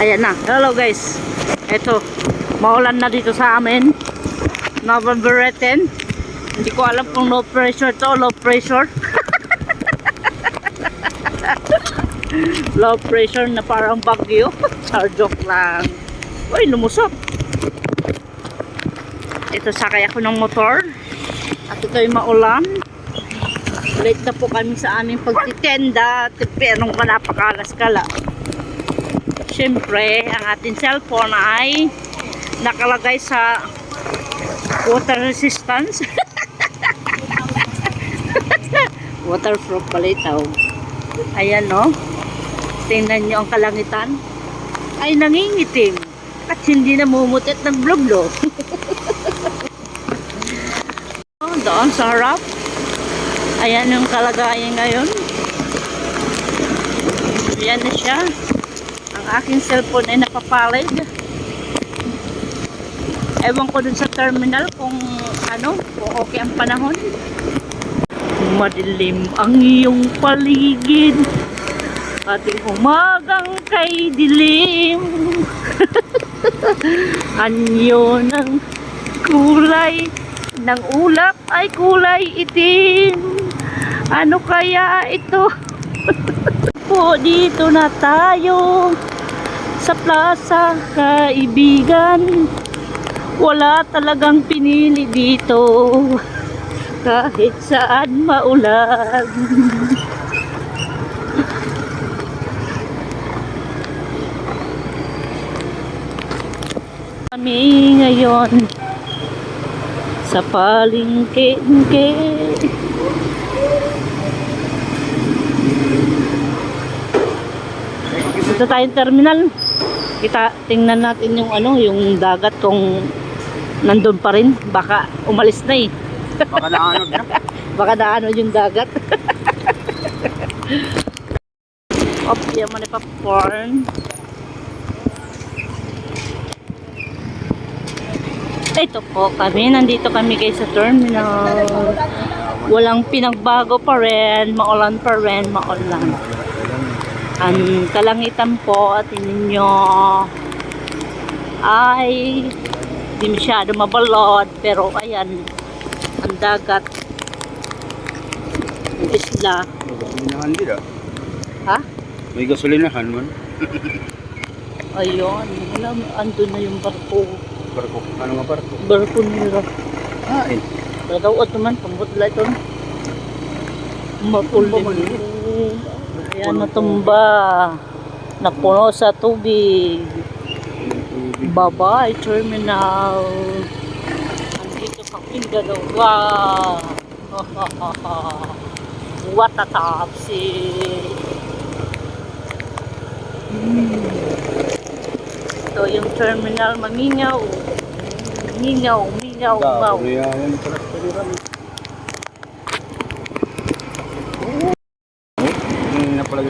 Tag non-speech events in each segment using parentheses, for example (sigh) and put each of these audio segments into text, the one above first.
Ayan na. Hello guys. Ito. Maulan na dito sa amin. November 10. Hindi ko alam kung low pressure to low pressure. (laughs) low pressure na parang bagyo. (laughs) Char joke lang. Uy, lumusot. Ito sakay ako ng motor. At ito maulan. Late na po kami sa aming pagtitenda. Pero ka napakalas-kala. Siyempre, ang ating cellphone ay nakalagay sa water resistance. (laughs) Waterproof pala ito. Ayan no. Tingnan nyo ang kalangitan. Ay nangingitim. At hindi namumutit ng blublo. (laughs) oh, doon sa harap. Ayan yung kalagayan ngayon. Ayan na siya. Aking cellphone ay napapalid. Ewan ko dun sa terminal kung ano, kung okay ang panahon. Madilim ang iyong paligid. Ating umagang kay dilim. (laughs) Anyo ng kulay ng ulap ay kulay itim. Ano kaya ito? (laughs) po dito na tayo sa plaza kaibigan. Wala talagang pinili dito. Kahit saan maulan. Kami ngayon sa palingke Dito tayong terminal. Kita tingnan natin yung ano, yung dagat kung nandun pa rin. Baka umalis na eh. Baka naanod na. (laughs) Baka naano yung dagat. (laughs) Op, yan man popcorn. Ito po kami, nandito kami kay sa terminal. Walang pinagbago pa rin, maulan pa rin, maulan. Ang kalangitan po at ninyo ay di masyado mabalot pero ayan ang dagat ang isla Gasolinahan din ah. ha? May gasolinahan man. ayun wala andun na yung barko Barko. Ano nga barko? barko nila Ah, eh. Tagawat naman, pambutla ito. Makulim. Ayan, natumba. Napuno sa tubig. Bye-bye, terminal. Andito kaming dalawa. (laughs) What a topsy. Hmm. Ito yung terminal mamingaw. Mingaw, mingaw, mingaw. Gasolinahan pala sa kanila.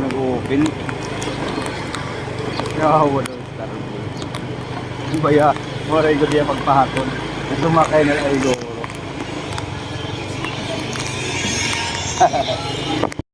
Hindi nag-open. Yawa daw Starbucks. Di ba ya? Maray ko diya pagpahakon. Sumakay na ay goro. (laughs)